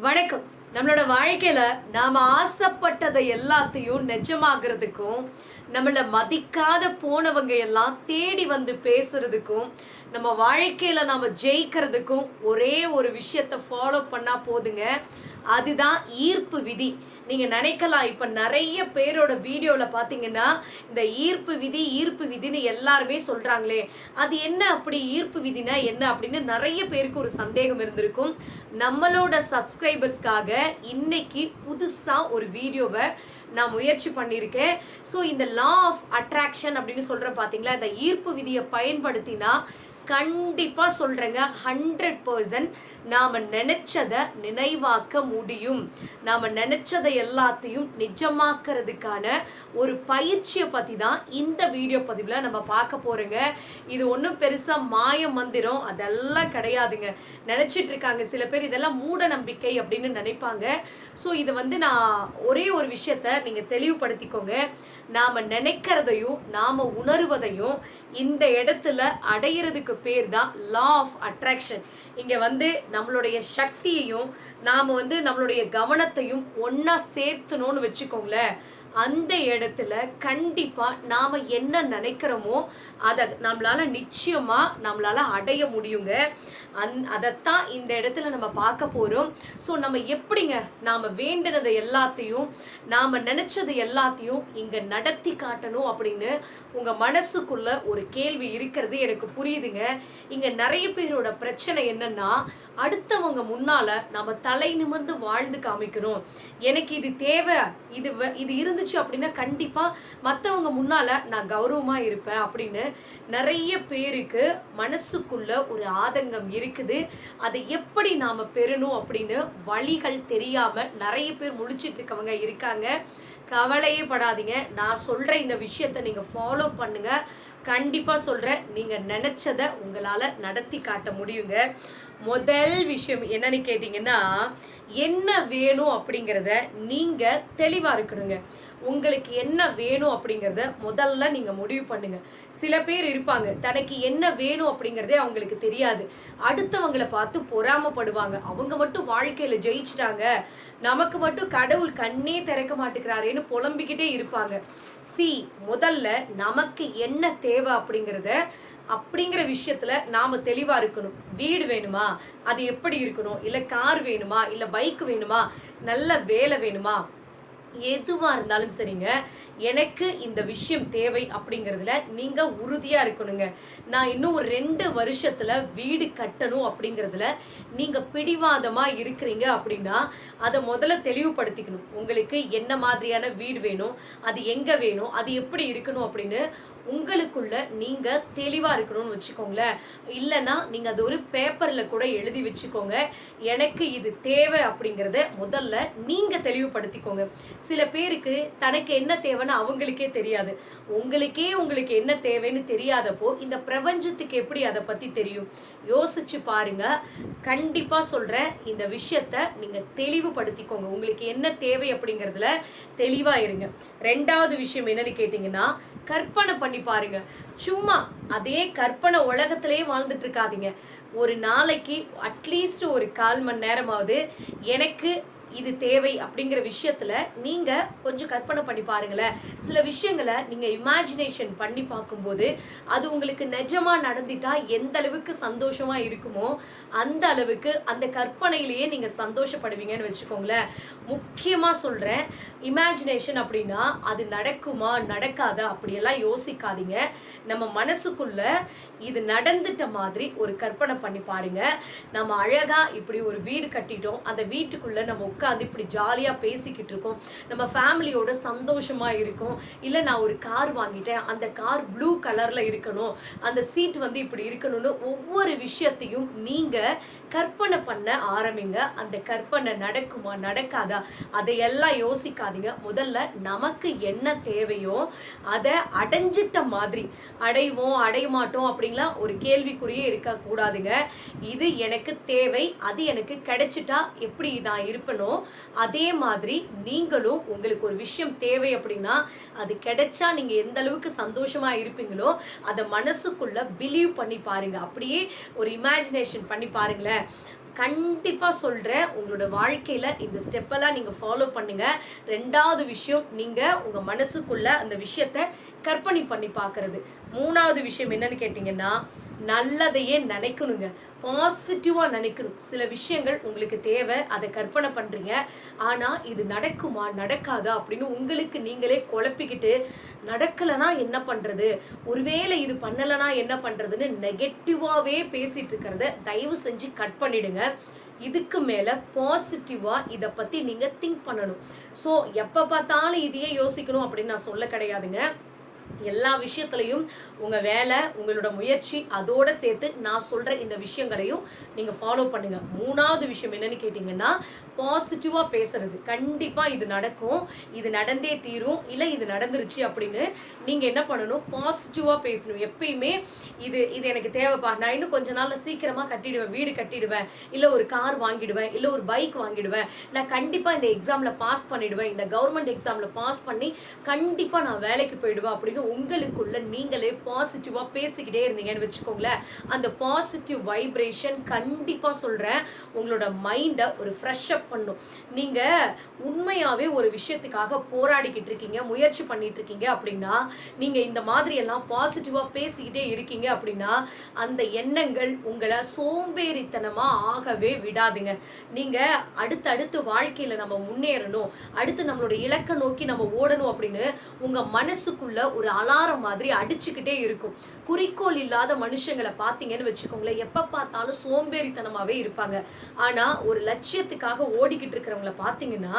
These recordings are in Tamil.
வணக்கம். நம்மளோட வாழ்க்கையில நாம ஆசைப்பட்டதை எல்லாத்தையும் நிஜமாகிறதுக்கும் நம்மள மதிக்காத போனவங்க எல்லாம் தேடி வந்து பேசுறதுக்கும் நம்ம வாழ்க்கையில நாம ஜெயிக்கிறதுக்கும் ஒரே ஒரு விஷயத்த ஃபாலோ பண்ணா போதுங்க. அதுதான் ஈர்ப்பு விதி. நீங்க நினைக்கலாம். இப்ப நிறைய பேரோட வீடியோல பாத்தீங்கன்னா இந்த ஈர்ப்பு விதி ஈர்ப்பு விதின்னு எல்லாருமே சொல்றாங்களே. அது என்ன அப்படி? ஈர்ப்பு விதினா என்ன அப்படின்னு நிறைய பேருக்கு ஒரு சந்தேகம் இருந்திருக்கும். நம்மளோட சப்ஸ்கிரைபர்ஸ்க்காக இன்னைக்கு புதுசா ஒரு வீடியோவை நான் முயற்சி பண்ணியிருக்கேன். ஸோ இந்த லா ஆஃப் அட்ராக்ஷன் அப்படின்னு சொல்கிற பார்த்தீங்களா இந்த ஈர்ப்பு விதியை பயன்படுத்தினா கண்டிப்பாக சொல்கிறேங்க ஹண்ட்ரட் பர்சன்ட் நாம் நினச்சதை நினைவாக்க முடியும். நாம் நினச்சதை எல்லாத்தையும் நிஜமாக்கிறதுக்கான ஒரு பயிற்சியை பற்றி தான் இந்த வீடியோ பதிவில் நம்ம பார்க்க போகிறோங்க இது ஒன்றும் பெருசாக மாய மந்திரம் அதெல்லாம் கிடையாதுங்க. நினச்சிட்டு இருக்காங்க சில பேர் இதெல்லாம் மூட நம்பிக்கை அப்படின்னு நினைப்பாங்க. ஸோ இது வந்து நான் ஒரே ஒரு விஷயத்த நீங்கள் தெளிவுபடுத்திக்கோங்க. நாம் நினைக்கிறதையும் நாம் உணர்வதையும் இந்த இடத்துல அடையிறதுக்கு பேர் தான் லா ஆஃப் அட்ராக்ஷன் இங்க வந்து நம்மளுடைய சக்தியையும் நாம வந்து நம்மளுடைய கவனத்தையும் ஒன்றா சேர்த்தணும்னு வச்சுக்கோங்களேன். அந்த இடத்துல கண்டிப்பாக நாம் என்ன நினைக்கிறோமோ அதை நம்மளால் நிச்சயமாக நம்மளால் அடைய முடியுங்க. அந் அதைத்தான் இந்த இடத்துல நம்ம பார்க்க போகிறோம் ஸோ நம்ம எப்படிங்க நாம் வேண்டினதை எல்லாத்தையும் நாம் நினச்சது எல்லாத்தையும் இங்கே நடத்தி காட்டணும் அப்படின்னு உங்கள் மனசுக்குள்ள ஒரு கேள்வி இருக்கிறது எனக்கு புரியுதுங்க. இங்கே நிறைய பேரோட பிரச்சனை என்னன்னா அடுத்தவங்க முன்னால் நம்ம தலை நிமிர்ந்து வாழ்ந்து காமிக்கணும் எனக்கு இது தேவை இது இது இது இருந்துச்சு அப்படின்னா கண்டிப்பாக மற்றவங்க முன்னால் நான் கௌரவமாக இருப்பேன் அப்படின்னு நிறைய பேருக்கு மனசுக்குள்ள ஒரு ஆதங்கம் இருக்குது. அதை எப்படி நாம் பெறணும் அப்படின்னு வழிகள் தெரியாமல் நிறைய பேர் முழிச்சிட்டு இருக்கவங்க இருக்காங்க. கவலையே படாதீங்க. நான் சொல்கிற இந்த விஷயத்தை நீங்கள் ஃபாலோ பண்ணுங்கள் கண்டிப்பாக சொல்கிறேன் நீங்கள் நினச்சதை உங்களால் நடத்தி காட்ட முடியுங்க. முதல் விஷயம் என்னன்னு கேட்டிங்கன்னா என்ன வேணும் அப்படிங்கிறத நீங்கள் தெளிவாக இருக்கணுங்க. உங்களுக்கு என்ன வேணும் அப்படிங்கிறத முதல்ல நீங்கள் முடிவு பண்ணுங்க. சில பேர் இருப்பாங்க தனக்கு என்ன வேணும் அப்படிங்கிறதே அவங்களுக்கு தெரியாது. அடுத்தவங்களை பார்த்து பொறாமப்படுவாங்க. அவங்க மட்டும் வாழ்க்கையில் ஜெயிச்சிட்டாங்க. நமக்கு மட்டும் கடவுள் கண்ணே திறக்க மாட்டேங்கிறாரேன்னு புலம்பிக்கிட்டே இருப்பாங்க. சி முதல்ல நமக்கு என்ன தேவை அப்படிங்கிறத அப்படிங்கிற விஷயத்துல நாம தெளிவா இருக்கணும். வீடு வேணுமா? அது எப்படி இருக்கணும்? இல்ல கார் வேணுமா? இல்ல பைக் வேணுமா? நல்ல வேலை வேணுமா? எதுவாக இருந்தாலும் சரிங்க. எனக்கு இந்த விஷயம் தேவை அப்படிங்கிறதுல நீங்கள் உறுதியாக இருக்கணுங்க. நான் இன்னும் ஒரு ரெண்டு வருஷத்தில் வீடு கட்டணும் அப்படிங்கிறதுல நீங்கள் பிடிவாதமாக இருக்கிறீங்க அப்படின்னா அதை முதல்ல தெளிவுபடுத்திக்கணும். உங்களுக்கு என்ன மாதிரியான வீடு வேணும் அது எங்கே வேணும் அது எப்படி இருக்கணும் அப்படின்னு உங்களுக்குள்ள நீங்க தெளிவா இருக்கணும்னு வச்சுக்கோங்களேன் இல்லைன்னா நீங்க அது ஒரு பேப்பர்ல கூட எழுதி வச்சுக்கோங்க. எனக்கு இது தேவை அப்படிங்கறத முதல்ல நீங்க தெளிவுபடுத்திக்கோங்க. சில பேருக்கு தனக்கு என்ன தேவைன்னு அவங்களுக்கே தெரியாது. உங்களுக்கே உங்களுக்கு என்ன தேவைன்னு தெரியாதப்போ இந்த பிரபஞ்சத்துக்கு எப்படி அதை பத்தி தெரியும்? யோசிச்சு பாருங்க. கண்டிப்பா சொல்றேன் இந்த விஷயத்த நீங்க தெளிவுபடுத்திக்கோங்க. உங்களுக்கு என்ன தேவை அப்படிங்கறதுல தெளிவா இருங்க. ரெண்டாவது விஷயம் என்னன்னு கேட்டீங்கன்னா கற்பனை பண்ணி பாருங்க. சும்மா அதே கற்பனை உலகத்திலேயே வாழ்ந்துட்டு இருக்காதீங்க. ஒரு நாளைக்கு அட்லீஸ்ட் ஒரு கால் மணி நேரமாவது எனக்கு இது தேவை அப்படிங்கிற விஷயத்துல நீங்க கொஞ்சம் கற்பனை பண்ணி பாருங்களேன். சில விஷயங்களை நீங்க இமேஜினேஷன் பண்ணி பார்க்கும்போது அது உங்களுக்கு நிஜமா நடந்துட்டா எந்த அளவுக்கு சந்தோஷமா இருக்குமோ அந்த அளவுக்கு அந்த கற்பனையிலேயே நீங்க சந்தோஷப்படுவீங்கன்னு வச்சுக்கோங்களேன். முக்கியமா சொல்றேன் இமேஜினேஷன் அப்படின்னா அது நடக்குமா நடக்காதா அப்படியெல்லாம் யோசிக்காதீங்க. நம்ம மனசுக்குள்ள இது நடந்துட்ட மாதிரி ஒரு கற்பனை பண்ணி பாருங்க. நம்ம அழகா இப்படி ஒரு வீடு கட்டிட்டோம். அந்த வீட்டுக்குள்ள நம்ம உட்காந்து இப்படி ஜாலியாக பேசிக்கிட்டு இருக்கோம். நம்ம ஃபேமிலியோட சந்தோஷமாக இருக்கும். இல்லை நான் ஒரு கார் வாங்கிட்டேன். அந்த கார் ப்ளூ கலரில் இருக்கணும். அந்த சீட் வந்து இப்படி இருக்கணும்னு ஒவ்வொரு விஷயத்தையும் நீங்கள் கற்பனை பண்ண ஆரம்பிங்க. அந்த கற்பனை நடக்குமா நடக்காதா? அதையெல்லாம் யோசிக்காதீங்க. முதல்ல நமக்கு என்ன தேவையோ அதை அடைஞ்சிட்ட மாதிரி அடைவோம் அடைய மாட்டோம் அப்படின்லாம் ஒரு கேள்விக்குறியே இருக்க கூடாதுங்க இது எனக்கு தேவை அது எனக்கு கிடைச்சிட்டா எப்படி நான் இருப்பனோ அதே மாதிரி நீங்களும் உங்களுக்கு ஒரு விஷயம் தேவை அப்படின்னா அது கிடைச்சா நீங்க எந்த அளவுக்கு சந்தோஷமா இருப்பீங்களோ அதை மனசுக்குள்ள பிலீவ் பண்ணி பாருங்க. அப்படியே ஒரு இமேஜினேஷன் பண்ணி பாருங்களேன். கண்டிப்பாக சொல்கிறேன் உங்களோட வாழ்க்கையில் இந்த ஸ்டெப்பெல்லாம் நீங்கள் ஃபாலோ பண்ணுங்க. ரெண்டாவது விஷயம் நீங்கள் உங்கள் மனசுக்குள்ள அந்த விஷயத்தை கற்பனை பண்ணி பார்க்கறது. மூணாவது விஷயம் என்னன்னு கேட்டிங்கன்னா நல்லதையே நினைக்கணுங்க. பாசிட்டிவாக நினைக்கணும். சில விஷயங்கள் உங்களுக்கு தேவை அதை கற்பனை பண்ணுறீங்க ஆனால் இது நடக்குமா நடக்காதா அப்படின்னு உங்களுக்கு நீங்களே குழப்பிக்கிட்டு நடக்கலைன்னா என்ன பண்ணுறது ஒருவேளை இது பண்ணலைன்னா என்ன பண்ணுறதுன்னு நெகட்டிவாகவே பேசிகிட்டு இருக்கிறத தயவு செஞ்சு கட் பண்ணிடுங்க. இதுக்கு மேலே பாசிட்டிவாக இதை பற்றி நீங்கள் திங்க் பண்ணணும். ஸோ எப்போ பார்த்தாலும் இதையே யோசிக்கணும் அப்படின்னு நான் சொல்ல கிடையாதுங்க. எல்லா விஷயத்துலையும் உங்கள் வேலை உங்களோட முயற்சி அதோடு சேர்த்து நான் சொல்கிற இந்த விஷயங்களையும் நீங்கள் ஃபாலோ பண்ணுங்கள் மூணாவது விஷயம் என்னன்னு கேட்டிங்கன்னா பாசிட்டிவாக பேசுறது. கண்டிப்பாக இது நடக்கும். இது நடந்தே தீரும். இல்லை இது நடந்துருச்சு அப்படின்னு நீங்கள் என்ன பண்ணணும்? பாசிட்டிவாக பேசணும். எப்பயுமே இது இது எனக்கு தேவைப்பா. நான் இன்னும் கொஞ்ச நாளில் சீக்கிரமாக கட்டிடுவேன். வீடு கட்டிடுவேன். இல்லை ஒரு கார் வாங்கிடுவேன். இல்லை ஒரு பைக் வாங்கிடுவேன். நான் கண்டிப்பாக இந்த எக்ஸாமில் பாஸ் பண்ணிடுவேன். இந்த கவர்மெண்ட் எக்ஸாமில் பாஸ் பண்ணி கண்டிப்பாக நான் வேலைக்கு போயிடுவேன் அப்படின்னு உங்களுக்குள்ள நீங்களே பாசிட்டிவாக பேசிக்கிட்டே இருந்தீங்கன்னு வச்சுக்கோங்களேன். அந்த பாசிட்டிவ் வைப்ரேஷன் கண்டிப்பாக சொல்கிறேன் உங்களோட மைண்டை ஒரு ஃப்ரெஷ் அப் பண்ணும். நீங்கள் உண்மையாகவே ஒரு விஷயத்துக்காக போராடிக்கிட்டு இருக்கீங்க முயற்சி பண்ணிட்டு இருக்கீங்க அப்படின்னா நீங்கள் இந்த மாதிரி எல்லாம் பாசிட்டிவாக பேசிக்கிட்டே இருக்கீங்க அப்படின்னா அந்த எண்ணங்கள் உங்களை சோம்பேறித்தனமாக ஆகவே விடாதுங்க. நீங்கள் அடுத்தடுத்து வாழ்க்கையில் நம்ம முன்னேறணும். அடுத்து நம்மளோட இலக்கை நோக்கி நம்ம ஓடணும் அப்படின்னு உங்கள் மனசுக்குள்ள ஒரு அலாரம் மாதிரி அடிச்சுக்கிட்டே இருக்கும். குறிக்கோள் இல்லாத மனுஷங்களை பார்த்தீங்கன்னு வச்சுக்கோங்களேன். எப்போ பார்த்தாலும் சோம்பேறித்தனமாகவே இருப்பாங்க. ஆனால் ஒரு லட்சியத்துக்காக ஓடிக்கிட்டு இருக்கிறவங்கள பார்த்தீங்கன்னா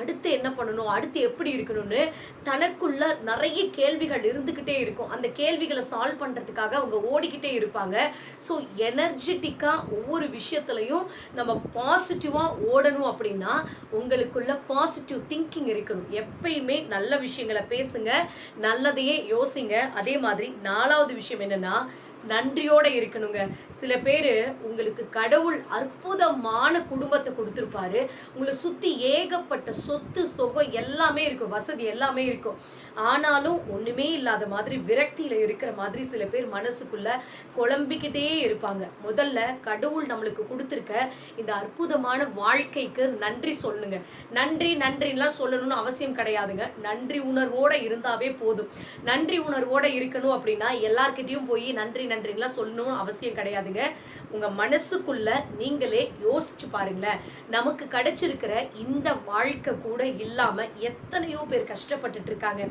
அடுத்து என்ன பண்ணணும்? அடுத்து எப்படி இருக்கணும்னு தனக்குள்ள நிறைய கேள்விகள் இருந்துக்கிட்டே இருக்கும். அந்த கேள்விகளை சால்வ் பண்ணுறதுக்காக அவங்க ஓடிக்கிட்டே இருப்பாங்க. ஸோ எனர்ஜெட்டிக்காக ஒவ்வொரு விஷயத்துலையும் நம்ம பாசிட்டிவாக ஓடணும் அப்படின்னா உங்களுக்குள்ள பாசிட்டிவ் திங்கிங் இருக்கணும். எப்பயுமே நல்ல விஷயங்களை பேசுங்க. நல்லதையே யோசிங்க. அதே மாதிரி நாலாவது விஷயம் என்னன்னா நன்றியோட இருக்கணுங்க. சில பேர் உங்களுக்கு கடவுள் அற்புதமான குடும்பத்தை கொடுத்துருப்பாரு. உங்களை சுத்தி ஏகப்பட்ட சொத்து சொகம் எல்லாமே இருக்கும். வசதி எல்லாமே இருக்கும். ஆனாலும் ஒண்ணுமே இல்லாத மாதிரி விரக்தியில இருக்கிற மாதிரி சில பேர் மனசுக்குள்ள குழம்பிக்கிட்டே இருப்பாங்க. முதல்ல கடவுள் நம்மளுக்கு கொடுத்துருக்க இந்த அற்புதமான வாழ்க்கைக்கு நன்றி சொல்லுங்க. நன்றி நன்றிலாம் சொல்லணும்னு அவசியம் கிடையாதுங்க. நன்றி உணர்வோட இருந்தாவே போதும். நன்றி உணர்வோட இருக்கணும் அப்படின்னா எல்லார்கிட்டையும் போய் நன்றி நன்றிலாம் சொல்லணும்னு அவசியம் கிடையாதுங்க. உங்க மனசுக்குள்ள நீங்களே யோசிச்சு பாருங்களேன். நமக்கு கிடைச்சிருக்கிற இந்த வாழ்க்கை கூட இல்லாம எத்தனையோ பேர் கஷ்டப்பட்டுட்டு இருக்காங்க.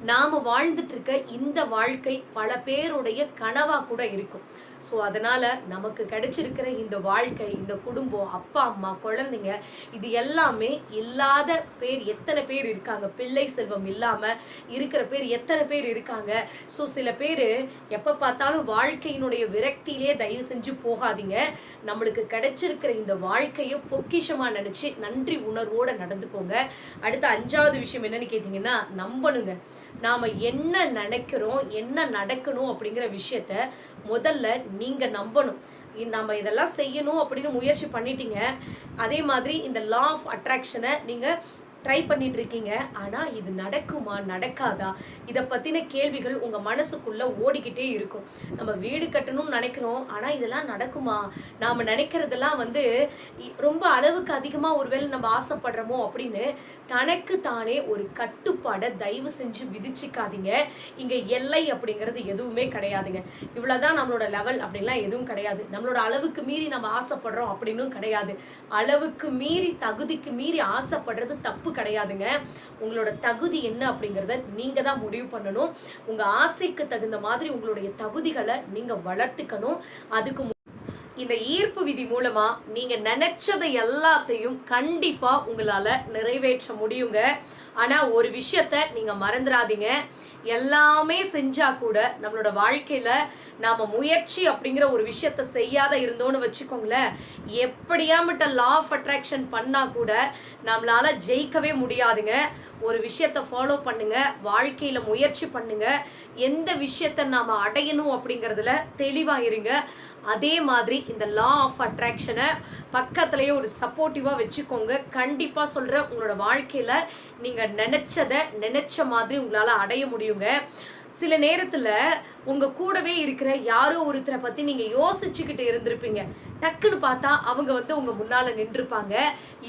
நாம வாழ்ந்துட்டு இருக்க இந்த வாழ்க்கை பல பேருடைய கனவா கூட இருக்கும். ஸோ அதனால் நமக்கு கிடைச்சிருக்கிற இந்த வாழ்க்கை இந்த குடும்பம் அப்பா அம்மா குழந்தைங்க இது எல்லாமே இல்லாத பேர் எத்தனை பேர் இருக்காங்க? பிள்ளை செல்வம் இல்லாமல் இருக்கிற பேர் எத்தனை பேர் இருக்காங்க? ஸோ சில பேர் எப்போ பார்த்தாலும் வாழ்க்கையினுடைய விரக்தியிலே தயவு செஞ்சு போகாதீங்க. நம்மளுக்கு கிடைச்சிருக்கிற இந்த வாழ்க்கையை பொக்கிஷமாக நினச்சி நன்றி உணர்வோடு நடந்துக்கோங்க. அடுத்த அஞ்சாவது விஷயம் என்னன்னு கேட்டிங்கன்னா நம்பணுங்க. நாம் என்ன நினைக்கிறோம் என்ன நடக்கணும் அப்படிங்கிற விஷயத்த முதல்ல நீங்க நம்பணும். நம்ம இதெல்லாம் செய்யணும் அப்படின்னு முயற்சி பண்ணிட்டீங்க. அதே மாதிரி இந்த லா ஆஃப் அட்ராக்ஷனை நீங்க ட்ரை பண்ணிட்டு இருக்கீங்க. ஆனா இது நடக்குமா நடக்காதா? இதை பற்றின கேள்விகள் உங்கள் மனசுக்குள்ளே ஓடிக்கிட்டே இருக்கும். நம்ம வீடு கட்டணும்னு நினைக்கிறோம் ஆனால் இதெல்லாம் நடக்குமா? நாம் நினைக்கிறதெல்லாம் வந்து இ- ரொம்ப அளவுக்கு அதிகமாக ஒருவேளை நம்ம ஆசைப்படுறோமோ அப்படின்னு தனக்கு தானே ஒரு கட்டுப்பாடை தயவு செஞ்சு விதிச்சிக்காதீங்க. இங்கே எல்லை அப்படிங்கிறது எதுவுமே கிடையாதுங்க. இவ்வளோதான் நம்மளோட லெவல் அப்படின்லாம் எதுவும் கிடையாது. நம்மளோட அளவுக்கு மீறி நம்ம ஆசைப்படுறோம் அப்படின்னும் கிடையாது. அளவுக்கு மீறி தகுதிக்கு மீறி ஆசைப்படுறது தப்பு கிடையாதுங்க. உங்களோட தகுதி என்ன அப்படிங்கிறத நீங்கள் தான் முடிவு பண்ணணும். உங்க ஆசைக்கு தகுந்த மாதிரி உங்களுடைய தகுதிகளை நீங்க வளர்த்துக்கணும். அதுக்கு இந்த ஈர்ப்பு விதி மூலமா நீங்க நினைச்சதை எல்லாத்தையும் கண்டிப்பா உங்களால நிறைவேற்ற முடியுங்க. ஆனா ஒரு விஷயத்த நீங்க மறந்துடாதீங்க எல்லாமே செஞ்சா கூட நம்மளோட வாழ்க்கையில நாம முயற்சி அப்படிங்கிற ஒரு விஷயத்த செய்யாத இருந்தோம்னு வச்சுக்கோங்களேன். எப்படியாமட்ட லா ஆஃப் அட்ராக்ஷன் பண்ணா கூட நம்மளால ஜெயிக்கவே முடியாதுங்க. ஒரு விஷயத்த ஃபாலோ பண்ணுங்க வாழ்க்கையில முயற்சி பண்ணுங்க. எந்த விஷயத்த நாம அடையணும் அப்படிங்கிறதுல தெளிவா இருங்க. அதே மாதிரி இந்த லா ஆஃப் அட்ராக்ஷனை பக்கத்துலேயே ஒரு சப்போர்ட்டிவாக வச்சுக்கோங்க. கண்டிப்பாக சொல்கிற உங்களோட வாழ்க்கையில் நீங்கள் நினச்சதை நினச்ச மாதிரி உங்களால் அடைய முடியுங்க. சில நேரத்துல உங்க கூடவே இருக்கிற யாரோ ஒருத்தரை பத்தி நீங்க யோசிச்சுக்கிட்டு இருந்திருப்பீங்க. டக்குன்னு பார்த்தா அவங்க வந்து உங்க முன்னால நின்றுப்பாங்க.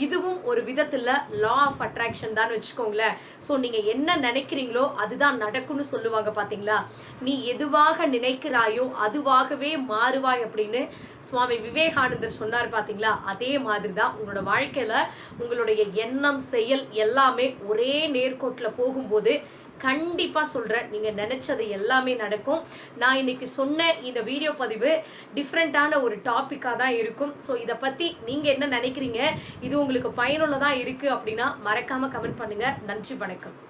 இதுவும் ஒரு விதத்துல லா ஆஃப் அட்ராக்ஷன் தான் வச்சுக்கோங்களேன். ஸோ நீங்க என்ன நினைக்கிறீங்களோ அதுதான் நடக்கும்னு சொல்லுவாங்க பாத்தீங்களா? நீ எதுவாக நினைக்கிறாயோ அதுவாகவே மாறுவாய் அப்படின்னு சுவாமி விவேகானந்தர் சொன்னார் பாத்தீங்களா? அதே மாதிரி தான் உங்களோட வாழ்க்கையில உங்களுடைய எண்ணம் செயல் எல்லாமே ஒரே நேர்கோட்டில் போகும்போது கண்டிப்பாக சொல்றேன். நீங்கள் நினச்சது எல்லாமே நடக்கும். நான் இன்னைக்கு சொன்ன இந்த வீடியோ பதிவு டிஃப்ரெண்ட்டான ஒரு டாப்பிக்காக தான் இருக்கும். ஸோ இதை பற்றி நீங்கள் என்ன நினைக்கிறீங்க? இது உங்களுக்கு பயனுள்ளதாக இருக்கு அப்படின்னா மறக்காம கமெண்ட் பண்ணுங்க. நன்றி வணக்கம்.